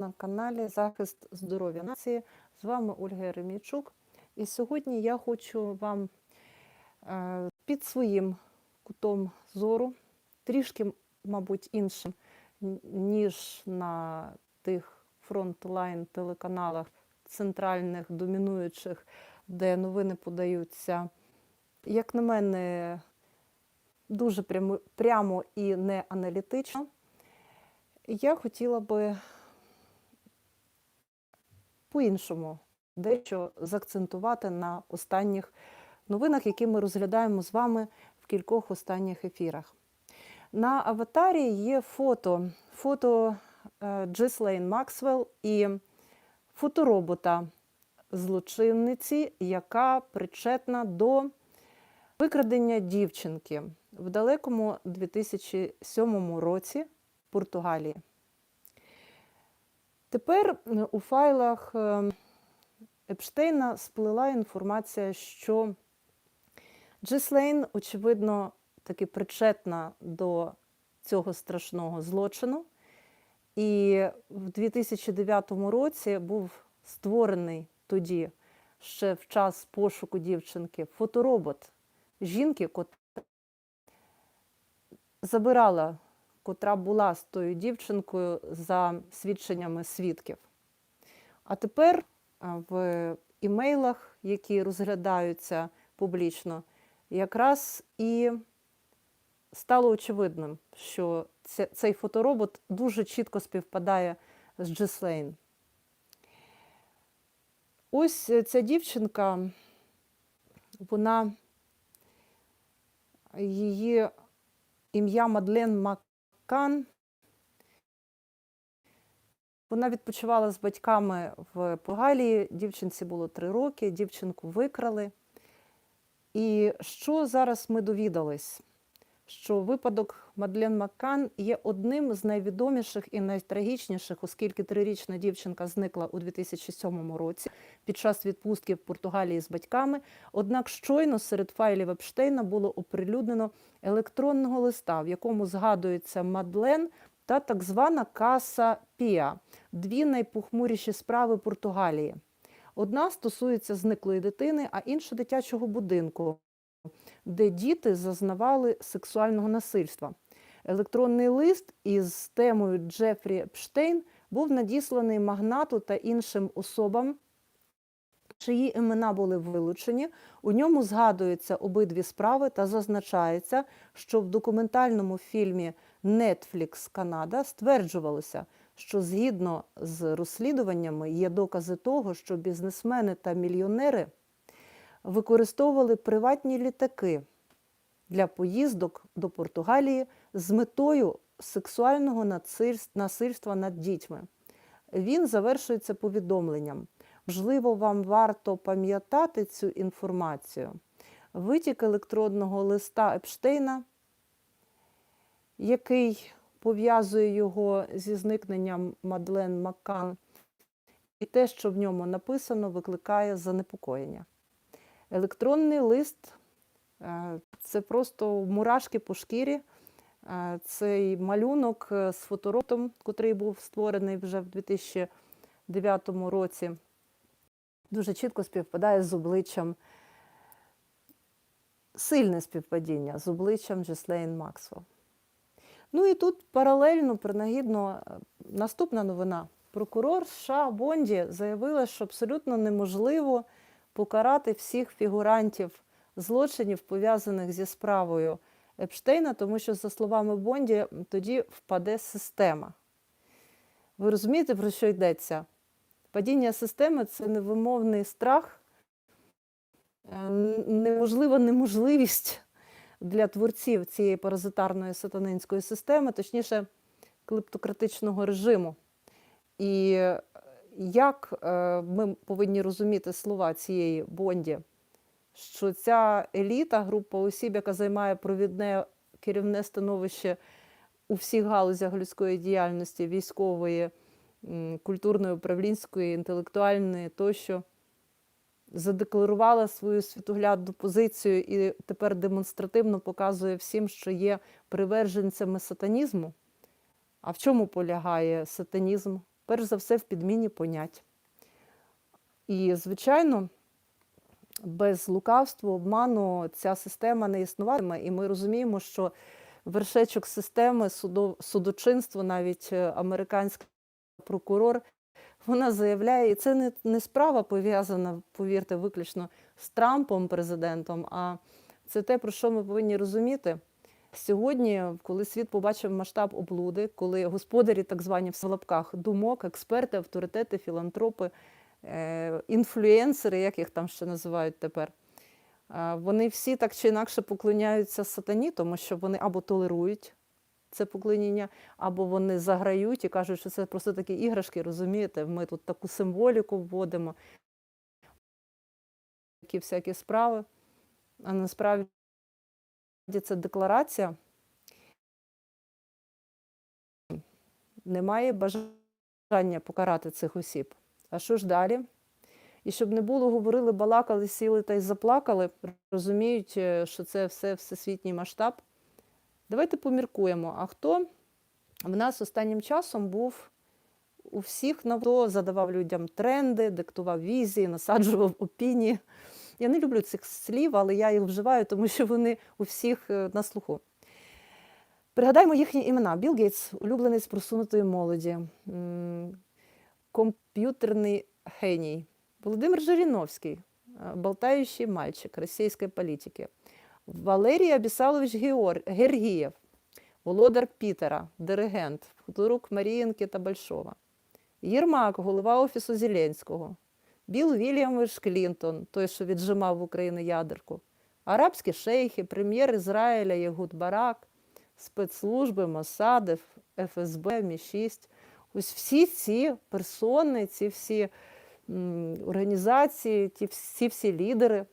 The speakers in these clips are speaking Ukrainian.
на каналі Захист здоров'я нації. З вами Ольга Еремійчук. І сьогодні я хочу вам е, під своїм кутом зору, трішки, мабуть, іншим, ніж на тих фронтлайн телеканалах центральних, домінуючих, де новини подаються, як на мене, дуже прямо і не аналітично. Я хотіла би по-іншому дещо заакцентувати на останніх новинах, які ми розглядаємо з вами в кількох останніх ефірах. На аватарі є фото, фото е, Джислейн Максвелл і фоторобота злочинниці, яка причетна до викрадення дівчинки в далекому 2007 році в Португалії. Тепер у файлах е, Епштейна сплила інформація, що Джислейн, очевидно, таки причетна до цього страшного злочину. І в 2009 році був створений тоді, ще в час пошуку дівчинки, фоторобот жінки, котра забирала, котра була з тою дівчинкою за свідченнями свідків. А тепер в імейлах, які розглядаються публічно, якраз і стало очевидним, що цей фоторобот дуже чітко співпадає з Джислейн. Ось е, ця дівчинка, вона її ім'я Мадлен Маккан. Вона відпочивала з батьками в Пугалії, Дівчинці було три роки, дівчинку викрали. І що зараз ми довідались? Що випадок Мадлен Маккан є одним з найвідоміших і найтрагічніших, оскільки трирічна дівчинка зникла у 2007 році під час відпустки в Португалії з батьками. Однак щойно серед файлів Епштейна було оприлюднено електронного листа, в якому згадується Мадлен та так звана Каса Піа дві найпохмуріші справи Португалії. Одна стосується зниклої дитини, а інша дитячого будинку, де діти зазнавали сексуального насильства. Електронний лист із темою Джефрі Епштейн був надісланий магнату та іншим особам, чиї імена були вилучені. У ньому згадуються обидві справи та зазначається, що в документальному фільмі Netflix Канада стверджувалося, що згідно з розслідуваннями є докази того, що бізнесмени та мільйонери використовували приватні літаки для поїздок до Португалії з метою сексуального насильства над дітьми. Він завершується повідомленням. Можливо, вам варто пам'ятати цю інформацію. Витік електронного листа Епштейна, який пов'язує його зі зникненням Мадлен Маккан, і те, що в ньому написано, викликає занепокоєння. Електронний лист е, це просто мурашки по шкірі. Е, Цей малюнок е, з фоторотом, котрий був створений вже в 2009 році, дуже чітко співпадає з обличчям, сильне співпадіння з обличчям Джеслейн Максвелл. Ну і тут паралельно, принагідно, наступна новина. Прокурор США Бонді заявила, що абсолютно неможливо покарати всіх фігурантів злочинів, пов'язаних зі справою Епштейна, тому що, за словами Бонді, тоді впаде система. Ви розумієте, про що йдеться? Падіння системи це невимовний страх, е, неможлива неможливість для творців цієї паразитарної сатанинської системи, точніше, клептократичного режиму. І як е, ми повинні розуміти слова цієї Бонді, що ця еліта, група осіб, яка займає провідне керівне становище у всіх галузях людської діяльності, військової, культурної, управлінської, інтелектуальної тощо, задекларувала свою світоглядну позицію і тепер демонстративно показує всім, що є приверженцями сатанізму. А в чому полягає сатанізм перш за все, в підміні понять. І, звичайно, без лукавства, обману ця система не існуватиме. І ми розуміємо, що вершечок системи судо- судочинство, навіть е, американський прокурор, вона заявляє, і це не, не справа пов'язана, повірте, виключно з Трампом, президентом, а це те, про що ми повинні розуміти. Сьогодні, коли світ побачив масштаб облуди, коли господарі, так звані в лапках, думок, експерти, авторитети, філантропи, е, інфлюенсери, як їх там ще називають тепер, е, вони всі так чи інакше поклоняються сатані, тому що вони або толерують це поклоніння, або вони заграють і кажуть, що це просто такі іграшки, розумієте, ми тут таку символіку вводимо, такі всякі справи. А насправді це декларація. Немає бажання покарати цих осіб. А що ж далі? І щоб не було, говорили, балакали, сіли та й заплакали, розуміють, е, що це все всесвітній масштаб. Давайте поміркуємо. А хто в нас останнім часом був у всіх хто задавав людям тренди, диктував візії, насаджував опінії. Я не люблю цих слів, але я їх вживаю, тому що вони у всіх е, на слуху. Пригадаймо їхні імена. Білл Гейтс, улюбленець просунутої молоді, комп'ютерний геній, Володимир Жириновський, е, болтаючий мальчик російської політики, Валерій Абісалович Гергієв, володар Пітера, диригент, друг Маріїнки та Большова, Єрмак, голова Офісу Зеленського, Білл Вільямович Клінтон, той, що віджимав в Україну ядерку, арабські шейхи, прем'єр Ізраїля Єгуд Барак, спецслужби, Мосади, ФСБ, Мі-6. Ось всі ці персони, ці всі організації, ті всі лідери,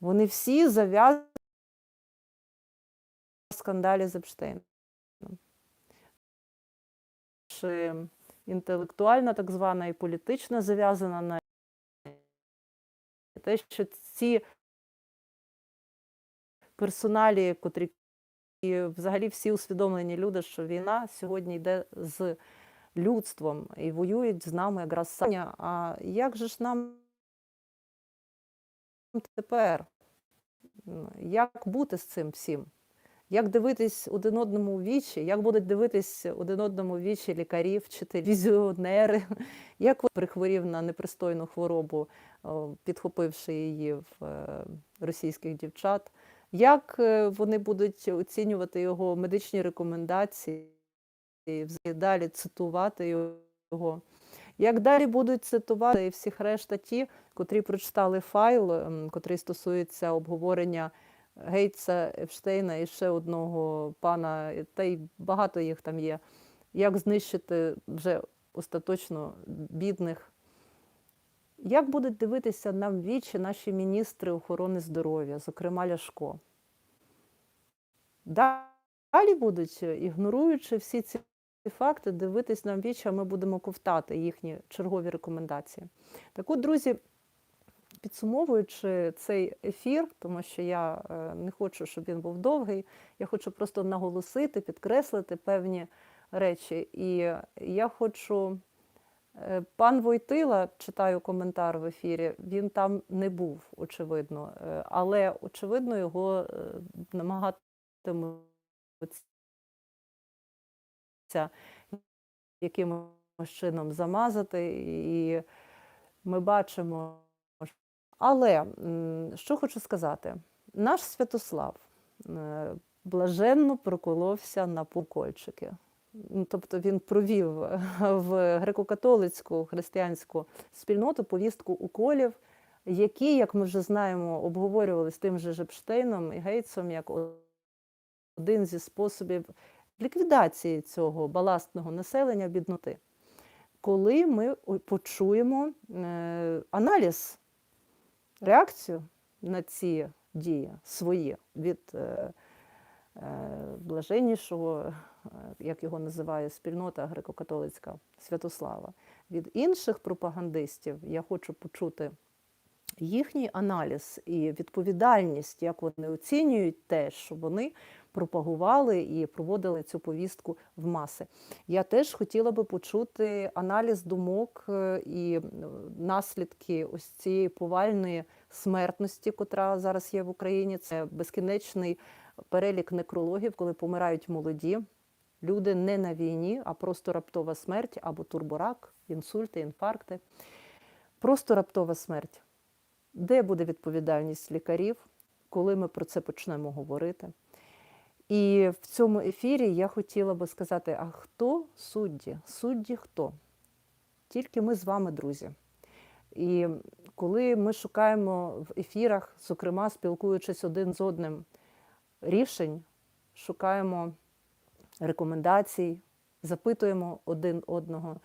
вони всі зав'язані в скандалі з Епштейном. Інтелектуальна, так звана, і політична зав'язана на те, що ці персоналі, котрі і взагалі всі усвідомлені люди, що війна сьогодні йде з людством і воюють з нами якраз самі. А як же ж нам тепер? Як бути з цим всім? Як дивитись один одному у вічі, як будуть дивитись один одному у вічі лікарі, вчителі, візіонери, як прихворів на непристойну хворобу, підхопивши її в е, російських дівчат, як е, вони будуть оцінювати його медичні рекомендації, далі цитувати його. Як далі будуть цитувати всіх решта ті, котрі прочитали файл, ем, котрий стосується обговорення Гейтса, Епштейна і ще одного пана, та й багато їх там є, як знищити вже остаточно бідних. Як будуть дивитися нам вічі наші міністри охорони здоров'я, зокрема Ляшко? Далі будуть, е, ігноруючи всі ці факти, дивитись нам вічі, а ми будемо ковтати їхні чергові рекомендації. Так от, друзі, підсумовуючи цей ефір, тому що я е, не хочу, щоб він був довгий, я хочу просто наголосити, підкреслити певні речі. І я хочу. Е, Пан Войтила, читаю коментар в ефірі, він там не був, очевидно, Е, але очевидно його намагатимуться якимось чином замазати, і ми бачимо. Але що хочу сказати, наш Святослав е, блаженно проколовся на покольчики. Ну, Тобто він провів в греко-католицьку християнську спільноту повістку уколів, які, як ми вже знаємо, обговорювали з тим же Жепштейном і Гейтсом як один зі способів ліквідації цього баластного населення бідноти. Коли ми почуємо е, аналіз, реакцію на ці дії свої від е, е, блаженнішого, е, як його називає спільнота греко-католицька Святослава, від інших пропагандистів, я хочу почути їхній аналіз і відповідальність, як вони оцінюють те, що вони пропагували і проводили цю повістку в маси. Я теж хотіла би почути аналіз думок е, і е, наслідки ось цієї повальної смертності, котра зараз є в Україні. Це безкінечний перелік некрологів, коли помирають молоді. Люди не на війні, а просто раптова смерть або турборак, інсульти, інфаркти. Просто раптова смерть. Де буде відповідальність лікарів, коли ми про це почнемо говорити? І в цьому ефірі я хотіла би сказати: а хто судді? Судді хто? Тільки ми з вами, друзі. І коли ми шукаємо в ефірах, зокрема спілкуючись один з одним рішень, шукаємо рекомендацій, запитуємо один одного,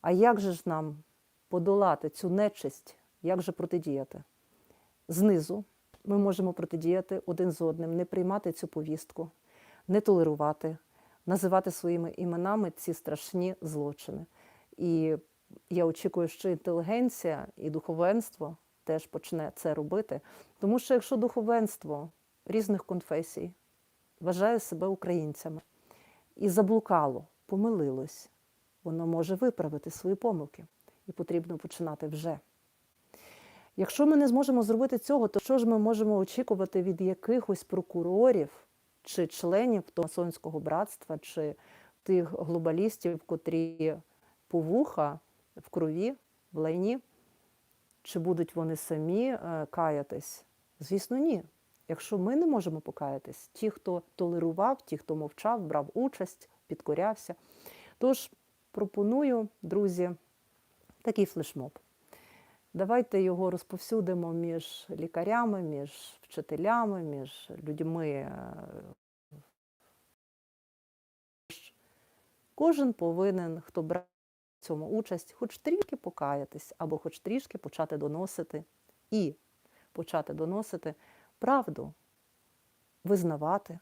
а як же ж нам подолати цю нечисть, як же протидіяти? Знизу ми можемо протидіяти один з одним, не приймати цю повістку, не толерувати, називати своїми іменами ці страшні злочини. І я очікую, що інтелігенція і духовенство теж почне це робити. Тому що якщо духовенство різних конфесій вважає себе українцями і заблукало, помилилось, воно може виправити свої помилки. І потрібно починати вже. Якщо ми не зможемо зробити цього, то що ж ми можемо очікувати від якихось прокурорів чи членів масонського братства, чи тих глобалістів, котрі повуха в крові, в лайні? Чи будуть вони самі е, каятись? Звісно, ні. Якщо ми не можемо покаятись, ті, хто толерував, ті, хто мовчав, брав участь, підкорявся. Тож пропоную, друзі, такий флешмоб. Давайте його розповсюдимо між лікарями, між вчителями, між людьми. е, Кожен повинен, хто брав в цьому участь, хоч трішки покаятись, або хоч трішки почати доносити і почати доносити правду, визнавати.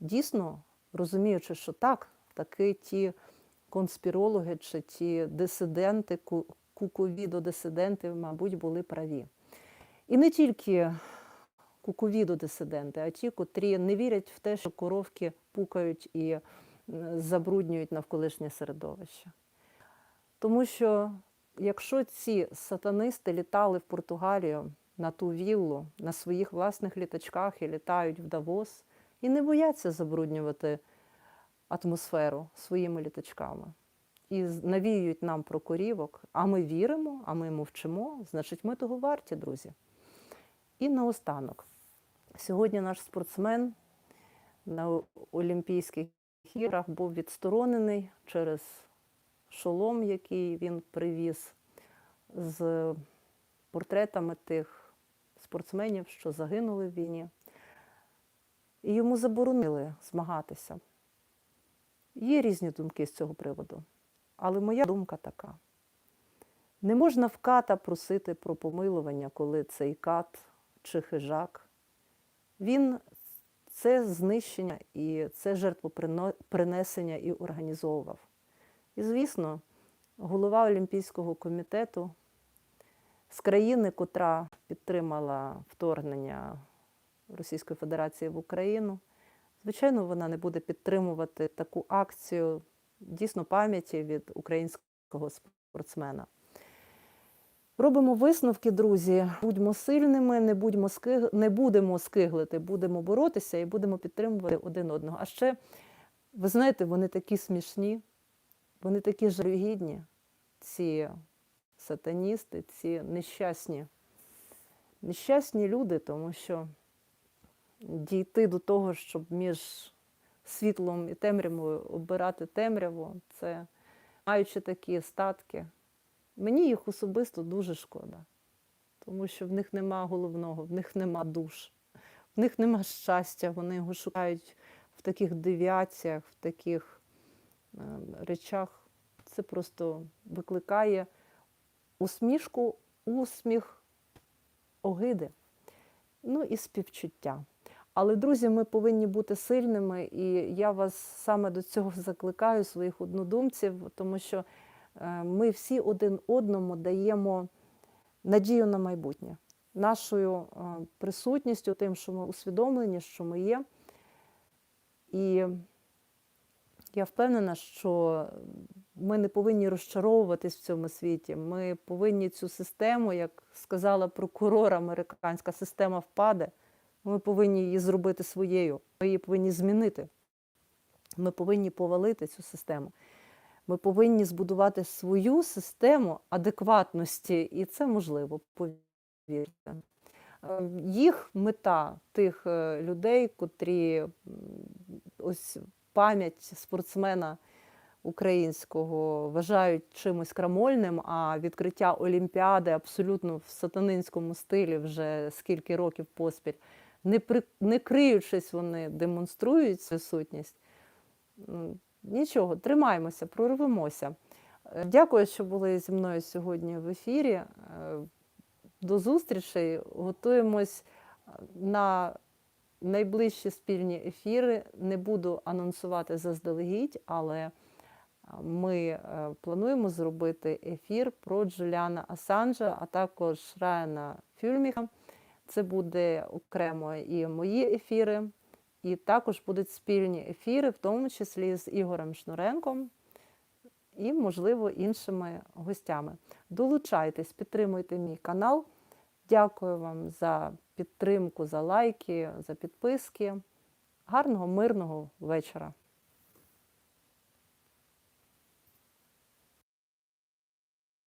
Дійсно, розуміючи, що так, таки ті конспірологи чи ті дисиденти, куковідо-дисиденти, мабуть, були праві. І не тільки куковідо-дисиденти, а ті, котрі не вірять в те, що коровки пукають і забруднюють навколишнє середовище. Тому що якщо ці сатанисти літали в Португалію на ту віллу на своїх власних літачках і літають в Давос, і не бояться забруднювати атмосферу своїми літачками і навіюють нам про корівок, а ми віримо, а ми мовчимо, значить, ми того варті, друзі. І наостанок. Сьогодні наш спортсмен на Олімпійських іграх був відсторонений через шолом, який він привіз з портретами тих спортсменів, що загинули в війні. І йому заборонили змагатися. Є різні думки з цього приводу. Але моя думка така: не можна в ката просити про помилування, коли цей кат чи хижак. Він це знищення і це жертвопринесення і організовував. І, звісно, голова Олімпійського комітету з країни, котра підтримала вторгнення Російської Федерації в Україну, звичайно, вона не буде підтримувати таку акцію дійсно пам'яті від українського спортсмена. Робимо висновки, друзі. Будьмо сильними, не, будьмо скиг... не будемо скиглити, будемо боротися і будемо підтримувати один одного. А ще, ви знаєте, вони такі смішні, вони такі жалюгідні, ці сатаністи, ці нещасні, нещасні люди, тому що дійти до того, щоб між світлом і темрявою обирати темряву, це маючи такі статки. Мені їх особисто дуже шкода, тому що в них нема головного, в них нема душ, в них нема щастя, вони його шукають в таких девіаціях, в таких е, речах. Це просто викликає усмішку, усміх огиди, ну і співчуття. Але, друзі, ми повинні бути сильними, і я вас саме до цього закликаю, своїх однодумців, тому що е, ми всі один одному даємо надію на майбутнє, нашою е, присутністю, тим, що ми усвідомлені, що ми є. І я впевнена, що ми не повинні розчаровуватись в цьому світі. Ми повинні цю систему, як сказала прокурор, американська система впаде. Ми повинні її зробити своєю. Ми її повинні змінити. Ми повинні повалити цю систему. Ми повинні збудувати свою систему адекватності, і це можливо, повірте. Е, Їх мета тих е, людей, котрі ось пам'ять спортсмена українського вважають чимось крамольним, а відкриття Олімпіади абсолютно в сатанинському стилі вже скільки років поспіль, не, при, не криючись, вони демонструють свою сутність. Нічого, тримаємося, прорвемося. Е, Дякую, що були зі мною сьогодні в ефірі. Е, До зустрічей. Готуємось е, на найближчі спільні ефіри. Не буду анонсувати заздалегідь, але ми плануємо зробити ефір про Джуліана Асанжа, а також Райана Фюльміха. Це буде окремо і мої ефіри, і також будуть спільні ефіри, в тому числі з Ігорем Шнуренком і, можливо, іншими гостями. Долучайтесь, підтримуйте мій канал. Дякую вам за підтримку, за лайки, за підписки. Гарного, мирного вечора!